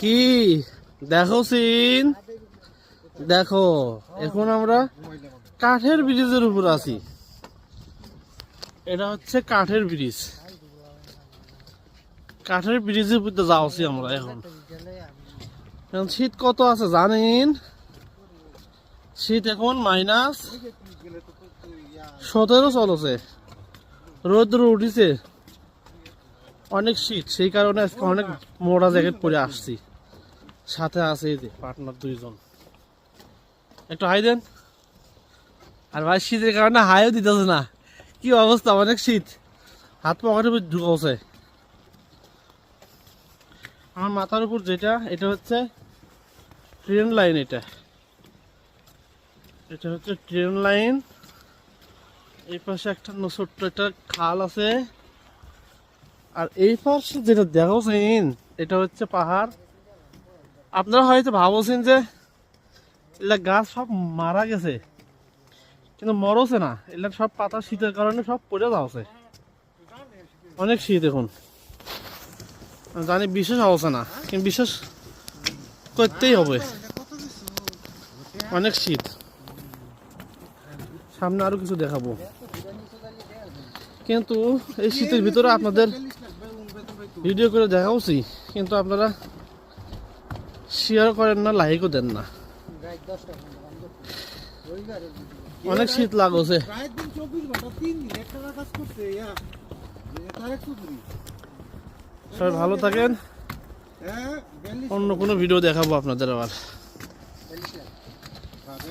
কি? দেখো সিন। দেখো, এখন আমরা কাঠের ব্রিজের উপর আছি। এটা হচ্ছে কাঠের ব্রিজ। কাঠের ব্রিজের উপর যাচ্ছি আমরা এখন। এখন শীত কত আছে জানেন? শীত এখন মাইনাস সতেরো চলছে। রোদ্র উঠিছে। অনেক শীত, সেই কারণে আজকে অনেক মোটা জ্যাকেট পরে আসছি। সাথে আছে এই যে পার্টনার দুইজন। একটু হাই দেন। আর ভাই, শীতের কারণে হাইও দিতেছে না। কি অবস্থা, অনেক শীত। হাত পকেটে ঢুকাছে। আমার মাথার উপর যেটা, এটা হচ্ছে ট্রেন লাইন এটা। এটা হচ্ছে ট্রেন লাইন। এই পাশে একটা ছোট্ট একটা খাল আছে। আর এই পাশে যেটা দেখছেন এটা হচ্ছে পাহাড়। আপনারা হয়তো ভাবছেন যে, এগুলা গাছ সব মারা গেছে। কিন্তু মরছে না। এগুলা সব পাতা শীতের কারণে সব পড়ে যাচ্ছে। অনেক শীত এখন। জানি বিশেষ অবস্থা না, কিন্তু বিশেষ করতেই হবে। অনেক শীত। সামনে আরও কিছু দেখাবো। কিন্তু এই শীতের ভিতরে আপনাদের ভিডিও করে দেখা উচিত কিন্তু আপনারা শেয়ার করেন না লাইকও দেন না। অনেক শীত লাগছে। সবাই ভালো থাকেন। হ্যাঁ অন্য কোনো ভিডিও দেখাবো আপনাদের আবার।